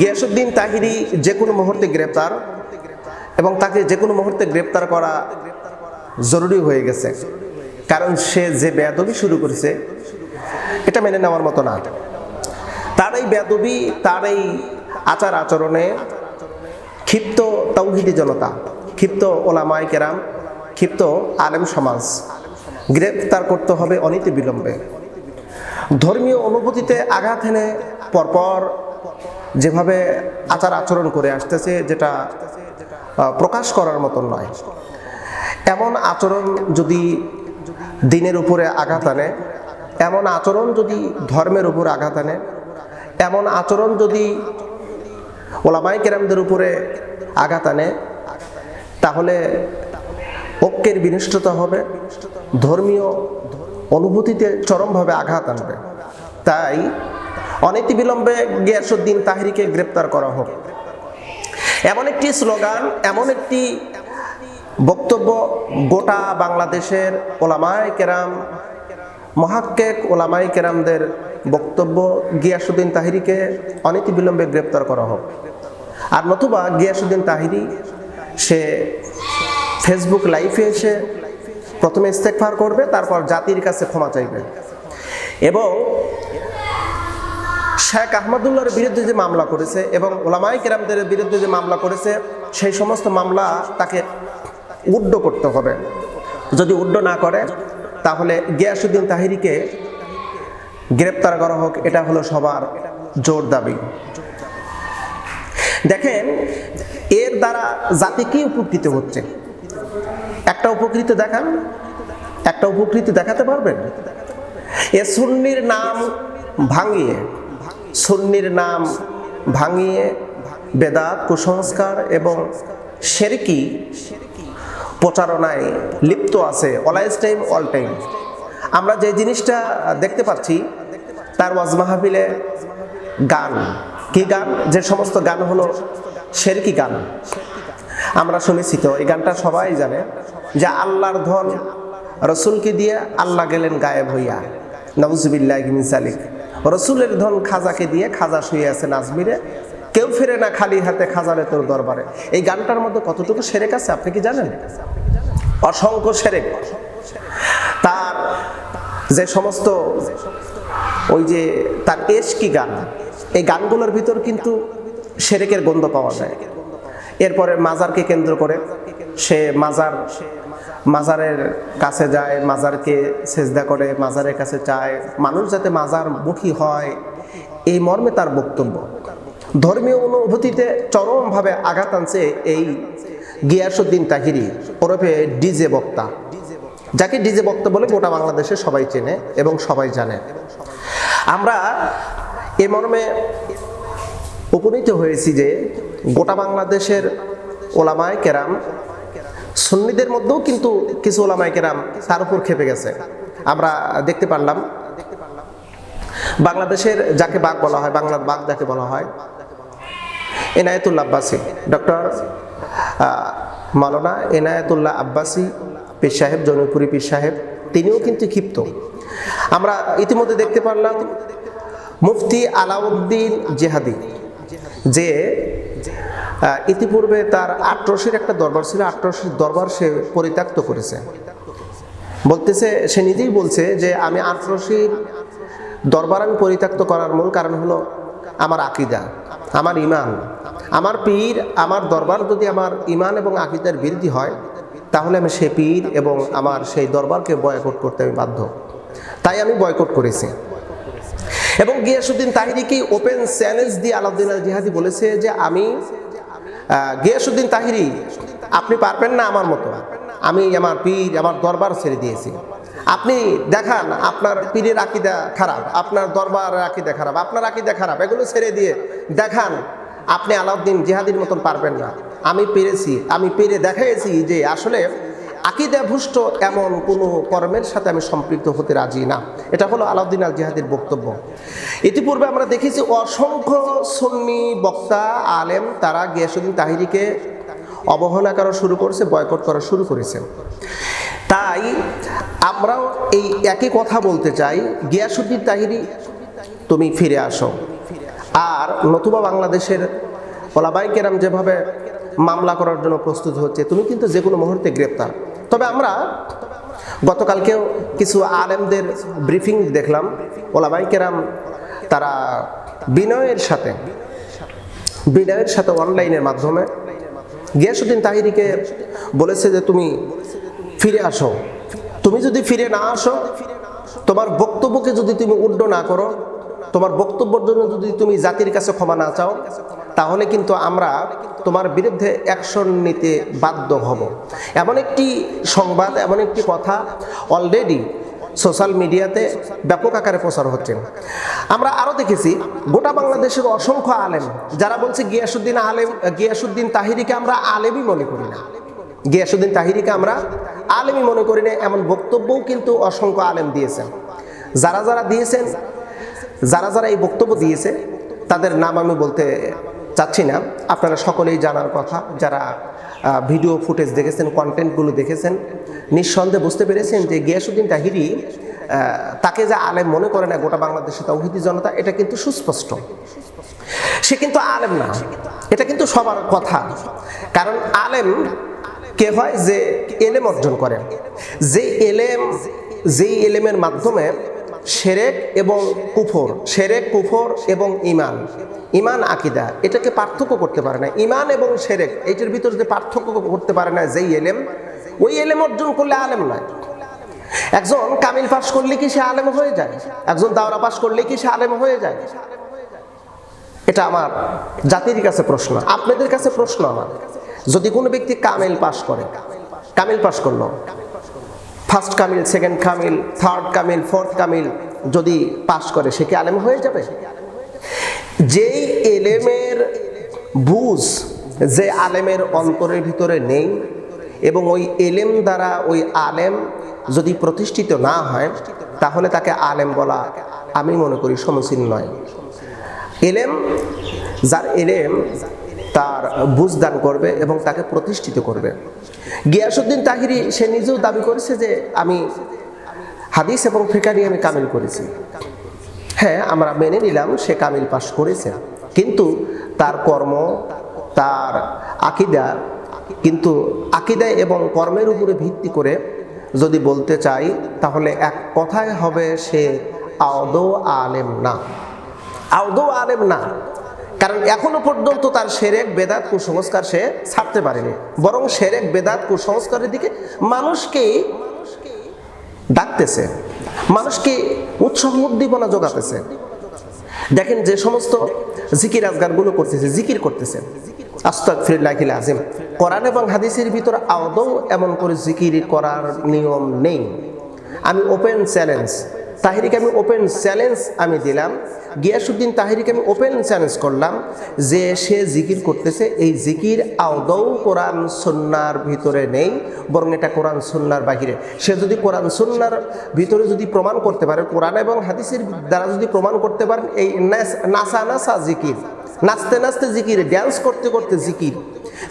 গিয়াসুদ্দিন তাহিরি যে কোনো মুহূর্তে গ্রেপ্তার এবং তাকে যে কোনো মুহূর্তে গ্রেপ্তার করা জরুরি হয়ে গেছে। কারণ সে যে বেয়াদবি শুরু করেছে, এটা মেনে নেওয়ার মতো না। তার এই বেয়াদবি, তার এই আচার আচরণে ক্ষিপ্ত তৌহিদি জনতা, ক্ষিপ্ত ওলামাই কেরাম, ক্ষিপ্ত আলেম সমাজ গ্রেপ্তার করতে হবে অনীতি বিলম্বে। ধর্মীয় অনুভূতিতে আঘাত এনে পরপর যেভাবে আচার আচরণ করে আসতেছে, যেটা প্রকাশ করার মতন নয়। এমন আচরণ যদি দিনের উপরে আঘাত আনে, এমন আচরণ যদি ধর্মের উপর আঘাত আনে, এমন আচরণ যদি ওলামাই কেরামদের উপরে আঘাত আনে, তাহলে ঐক্যের বিনিষ্টতা হবে, ধর্মীয় অনুভূতিতে চরমভাবে আঘাত আনবে। তাই অনীতিবিলম্বে গিয়াসুদ্দিন তাহিরিকে গ্রেপ্তার করা হোক। এমন একটি স্লোগান, এমন একটি বক্তব্য গোটা বাংলাদেশের ওলামায় কেরাম, মহাক্কেক ওলামাই কেরামদের বক্তব্য গিয়াসুদ্দিন তাহিরিকে অনীতিবিলম্বে গ্রেপ্তার করা হোক। আর নতুবা গিয়াসুদ্দিন তাহিরি, সে ফেসবুক লাইভে এসে প্রথমে ইস্তেকফার করবে, তারপর জাতির কাছে ক্ষমা চাইবে। এবং শেখ আহমদুল্লাহর বিরুদ্ধে যে মামলা করেছে এবং ওলামাই কেরামদের বিরুদ্ধে যে মামলা করেছে, সেই সমস্ত মামলা তাকে উড্ড করতে হবে। যদি উড্ড না করে, তাহলে গিয়াসুদ্দিন তাহিরিকে গ্রেপ্তার করা হোক, এটা হলো সবার জোর দাবি। দেখেন, এর দ্বারা জাতি কি উপকৃত হচ্ছে? একটা উপকৃত দেখান। একটা উপকৃত দেখাতে পারবেন? এ সুন্নির নাম ভাঙিয়ে, সুন্নির নাম ভাঙিয়ে বেদাত, কুসংস্কার এবং শেরকি প্রচারণায় লিপ্ত আছে অলওয়েজ টাইম অল টাইম আমরা যে জিনিসটা দেখতে পাচ্ছি তার ওয়াজ মাহফিলে গান। কি গান? যে সমস্ত গান হলো শেরকি গান। আমরা শুনেছি তো, এই গানটা সবাই জানে যে আল্লাহর ধন রসুলকে দিয়ে আল্লাহ গেলেন গায়েব হইয়া। নজবিল্লাহ সালিক। রসুলের ধন খাজাকে দিয়ে খাজা শুয়ে আছে নাজমিরে কেউ ফিরে না খালি হাতে খাজারে তোর দরবারে। এই গানটার মধ্যে কতটুকু সেরেক আছে আপনি কি জানেন? অসংখ্য সেরেক। তার যে সমস্ত ওই যে তার এশকি গান? এই গানগুলোর ভিতর কিন্তু সেরেকের গন্ধ পাওয়া যায়। এরপরে মাজারকে কেন্দ্র করে সে মাজার, মাজারের কাছে যায়, মাজারকে সেজদা করে, মাজারের কাছে চায়। মানুষ যাতে মাজার মুখী হয়, এই মর্মে তার বক্তব্য। ধর্মীয় অনুভূতিতে চরমভাবে আঘাত আনছে এই গিয়াসুদ্দিন তাহিরি, ওরফে ডিজে বক্তা। যাকে ডিজে বক্তা বলে গোটা বাংলাদেশে সবাই চেনে এবং সবাই জানে। আমরা এ মর্মে উপনীত হয়েছি যে গোটা বাংলাদেশের ওলামায় কেরাম সন্নিদের মধ্যেও কিন্তু কিছু ওলামায় কেরাম তার উপর খেপে গেছে। আমরা দেখতে পারলাম, বাংলাদেশের যাকে বাঘ বলা হয়, বাংলার বাঘ যাকে বলা হয়, এনায়েতুল্লাহ আব্বাসী, ডক্টর মালানা এনায়েতুল্লাহ আব্বাসী পীর সাহেব জনপুরি পীর সাহেব, তিনিও কিন্তু ক্ষিপ্ত। আমরা ইতিমধ্যে দেখতে পারলাম মুফতি আলাউদ্দিন জেহাদি, যে ইতিপূর্বে তার আটরশির একটা দরবার ছিল আটরশির দরবার সে পরিত্যক্ত করেছে। বলতেছে, সে নিজেই বলছে যে, আমি আটরশির দরবার আমি পরিত্যক্ত করার মূল কারণ হলো আমার আকিদা, আমার ইমান আমার পীর, আমার দরবার যদি আমার ইমান এবং আকিদার বিরোধী হয়, তাহলে আমি সে পীর এবং আমার সেই দরবারকে বয়কট করতে আমি বাধ্য। তাই আমি বয়কট করেছি। এবং গিয়াসুদ্দিন তাহিরিকে ওপেন চ্যালেঞ্জ দিয়ে আলাউদ্দিন আল জিহাদি বলেছে যে আমি গিয়াসুদ্দিন তাহিরি, আপনি পারবেন না আমার মতো। আমি আমার পীর, আমার দরবার ছেড়ে দিয়েছি। আপনি দেখান, আপনার পীরের আকিদা খারাপ, আপনার দরবার আকিদা খারাপ, আপনার আকিদা খারাপ, এগুলো ছেড়ে দিয়ে দেখান, আপনি আলাউদ্দিন জিহাদির মতন পারবেন না। আমি পেরেছি, আমি পেরে দেখাইছি যে আসলে আকিদা ভুষ্ট এমন কোনো কর্মের সাথে আমি সম্পৃক্ত হতে রাজি না। এটা হলো আলাউদ্দিন আল জিহাদের বক্তব্য। ইতিপূর্বে আমরা দেখেছি অসংখ্য সুন্নি বক্তা, আলেম, তারা গিয়াসুদ্দিন তাহিরিকে অবহেলা করা শুরু করেছে, বয়কট করা শুরু করেছে। তাই আমরাও এই একই কথা বলতে চাই, গিয়াসুদ্দিন তাহিরি, তুমি ফিরে আসো। আর নতুবা বাংলাদেশের ওলাবাই কেরাম যেভাবে মামলা করার জন্য প্রস্তুত হচ্ছে, তুমি কিন্তু যে কোনো মুহূর্তে গ্রেপ্তার। তবে আমরা গতকালকেও কিছু আলেমদের ব্রিফিং দেখলাম ওলাবাই কেরাম তারা বিনয়ের সাথে বিনয়ের সাথে অনলাইনের মাধ্যমে গিয়াসুদ্দিন তাহিরিকে বলেছে যে তুমি ফিরে আসো। তুমি যদি ফিরে না আসো, তোমার বক্তব্যকে যদি তুমি উড্ড না করো তোমার বক্তব্যের জন্য যদি তুমি জাতির কাছে ক্ষমা না চাও, তাহলে কিন্তু আমরা তোমার বিরুদ্ধে অ্যাকশন নিতে বাধ্য হব। এমন একটি সংবাদ, এমন একটি কথা অলরেডি সোশ্যাল মিডিয়াতে ব্যাপক আকারে প্রচার হচ্ছে। আমরা আরও দেখেছি, গোটা বাংলাদেশের অসংখ্য আলেম, যারা বলছে গিয়াসুদ্দিন আলেম গিয়াসুদ্দিন তাহিরিকে আমরা আলেমই মনে করি না। গিয়াসুদ্দিন তাহিরিকে আমরা আলেমই মনে করি না, এমন বক্তব্যও কিন্তু অসংখ্য আলেম দিয়েছেন। যারা যারা দিয়েছেন যারা যারা এই বক্তব্য দিয়েছে, তাদের নাম আমি বলতে চাচ্ছি না। আপনারা সকলেই জানার কথা, যারা ভিডিও ফুটেজ দেখেছেন, কন্টেন্টগুলো দেখেছেন, নিঃসন্দেহে বুঝতে পেরেছেন যে গিয়াসুদ্দিন তাহিরি তাকে যে আলেম মনে করে না, গোটা বাংলাদেশে তৌহিদি জনতা, এটা কিন্তু সুস্পষ্ট। সে কিন্তু আলেম না। এটা কিন্তু সবার কথা। কারণ আলেম কে হয়? যে এলেম অর্জন করেন যে এলেম যেই এলেমের মাধ্যমে সেরেক এবং কুফর, সেরেক, কুফর এবং ইমান ইমান আকিদা, এটাকে পার্থক্য করতে পারে না। ইমান এবং সেরেক এটার ভিতর যে পার্থক্য করতে পারে না, যেই এলেম, ওই এলেম অর্জন করলে আলেম নয়। একজন কামিল পাশ করলে কি সে আলেম হয়ে যায়? একজন দাওরা পাশ করলে কি সে আলেম হয়ে যায়? এটা আমার জাতির কাছে প্রশ্ন, আপনাদের কাছে প্রশ্ন আমার। যদি কোনো ব্যক্তি কামিল পাশ করে, কামিল পাশ করল ফার্স্ট কামিল সেকেন্ড কামিল থার্ড কামিল ফোর্থ কামিল যদি পাশ করে, সে কি আলেম হয়ে যাবে? যেই এলেমের বুঝ যে আলেমের অন্তরের ভিতরে নেই এবং ওই এলেম দ্বারা ওই আলেম যদি প্রতিষ্ঠিত না হয়, তাহলে তাকে আলেম বলা আমি মনে করি সমীচীন নয়। এলেম, যার এলেম তার বুঝ দান করবে এবং তাকে প্রতিষ্ঠিত করবে। গিয়াসুদ্দিন তাহিরি, সে নিজেও দাবি করেছে যে আমি হাদিস এবং ফিকা নিয়ে আমি কামিল করেছি। হ্যাঁ আমরা মেনে নিলাম সে কামিল পাশ করেছে। কিন্তু তার কর্ম, তার আকিদা, কিন্তু আকিদা এবং কর্মের উপরে ভিত্তি করে যদি বলতে চাই, তাহলে এক কথায় হবে সে আদৌ আলেম না। আদৌ আলেম না। কারণ এখনও পর্যন্ত তার সেরেক বেদাত কুসংস্কার সে ছাড়তে পারেনি। বরং সেরেক বেদাত কুসংস্কারের দিকে মানুষকে ডাকতেছে। মানুষকে উৎসাহ উদ্দীপনা যোগাতেছে। দেখেন যে সমস্ত জিকির আজগারগুলো করতেছে, জিকির করতেছে। আজিম কোরআন এবং হাদিসের ভিতর আদৌ এমন করে জিকির করার নিয়ম নেই। আমি ওপেন চ্যালেঞ্জ। তাহিরিকে আমি ওপেন চ্যালেঞ্জ আমি দিলাম। গিয়াসুদ্দিন তাহিরিকে আমি ওপেন চ্যালেঞ্জ করলাম যে সে জিকির করতেছে, এই জিকির আদৌ কোরআন সন্ন্যার ভিতরে নেই, বরং এটা কোরআন সন্ন্যার বাহিরে। সে যদি কোরআন সন্ন্যার ভিতরে যদি প্রমাণ করতে পারে, কোরআন এবং হাদিসের দ্বারা যদি প্রমাণ করতে পারেন, এই নাস- নাসা জিকির, নাচতে নাচতে জিকির ড্যান্স করতে করতে জিকির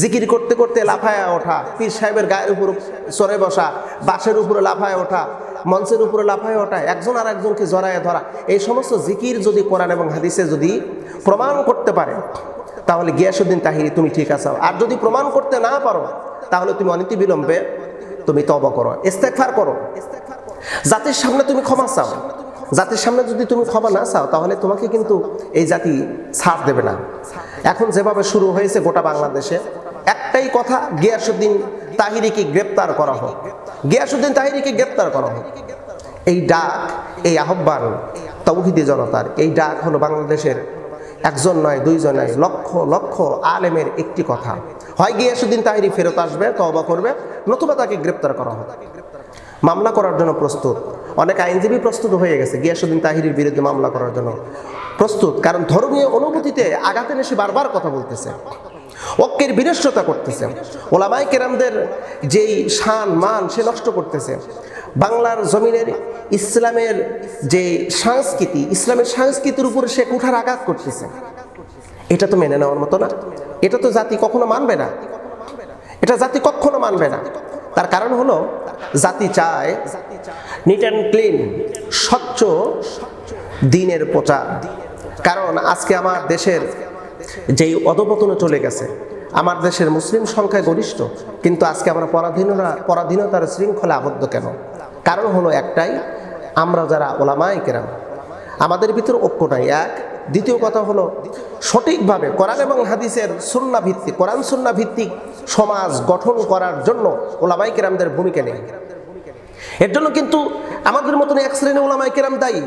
জিকির করতে করতে লাফায়া ওঠা, পীর সাহেবের গায়ের উপর সরে বসা বাসের উপরে লাফায় ওঠা মঞ্চের উপরে লাফায় ওঠা একজন আর একজনকে জড়ায় ধরা। এই সমস্ত জিকির যদি কোরআন এবং হাদিসে যদি প্রমাণ করতে পারে, তাহলে গিয়াসুদ্দিন তাহিরি, তুমি ঠিক আছো। আর যদি প্রমাণ করতে না পারো, তাহলে তুমি অনীতি বিলম্বে তুমি তব করো ইস্তেকফার করো। জাতির সামনে তুমি ক্ষমা চাও। জাতির সামনে যদি তুমি ক্ষমা না চাও, তাহলে তোমাকে কিন্তু এই জাতি ছাড় দেবে না। এখন যেভাবে শুরু হয়েছে গোটা বাংলাদেশে, একটাই কথা গিয়াসুদ্দিন তাহিরিকে গ্রেপ্তার করা হোক। গিয়াসুদ্দিন তাহিরিকে গ্রেপ্তার করা হোক। এই ডাক, এই আহ্বান তৌহিদি জনতার, এই ডাক হলো বাংলাদেশের একজন নয়, দুইজন নয়, লক্ষ লক্ষ আলেমের একটি কথা। হয় গিয়াসুদ্দিন তাহিরি ফেরত আসবে তবা করবে, নতুবা তাকে গ্রেপ্তার করা হবে মামলা করার জন্য প্রস্তুত। অনেক আইনজীবী প্রস্তুত হয়ে গেছে গিয়াসুদ্দিন তাহিরির বিরুদ্ধে মামলা করার জন্য। প্রস্তুত, কারণ ধর্মীয় অনুভূতিতে আঘাতে এসে বারবার কথা বলতেছে। ঐক্যের বিনষ্টতা করতেছে। ওলামাই কেরামদের যেই শান, মান, সে নষ্ট করতেছে। বাংলার জমিনের ইসলামের যে সংস্কৃতি, ইসলামের সংস্কৃতির উপরে সে কুঠার আঘাত করতেছে। এটা তো মেনে নেওয়ার মতো না। এটা তো জাতি কখনো মানবে না। এটা জাতি কখনো মানবে না। তার কারণ হলো, জাতি চায় নিট অ্যান্ড ক্লিন স্বচ্ছ দিনের প্রচার। কারণ আজকে আমার দেশের যেই অধপতনে চলে গেছে আমার দেশের মুসলিম সংখ্যায় গরিষ্ঠ কিন্তু আজকে আমরা পরাধীনতা পরাধীনতার শৃঙ্খলা আবদ্ধ কেন? কারণ হলো একটাই, আমরা যারা ওলামাই কেরাম, আমাদের ভিতর ঐক্য নাই। এক, দ্বিতীয় কথা হলো সঠিকভাবে কোরআন এবং হাদিসের সুন্না ভিত্তিক কোরআন সুন্না ভিত্তিক সমাজ গঠন করার জন্য ওলামাই কেরামদের ভূমিকা নেই। এর জন্য কিন্তু আমাদের মতন এক শ্রেণি ওলামাই কেরাম দায়ী।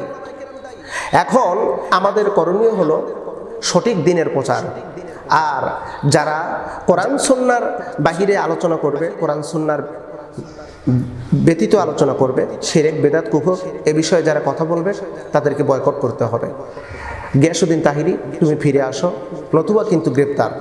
এখন আমাদের করণীয় হলো সঠিক দিনের প্রচার। আর যারা কোরআন সন্ন্যার বাহিরে আলোচনা করবে, কোরআন সন্ন্যার ব্যতীত আলোচনা করবে সেরেক বেদাত, কুফর এ বিষয়ে যারা কথা বলবে, তাদেরকে বয়কট করতে হবে। গিয়াসুদ্দিন তাহিরি, তুমি ফিরে আসো। নতুবা কিন্তু গ্রেপ্তার।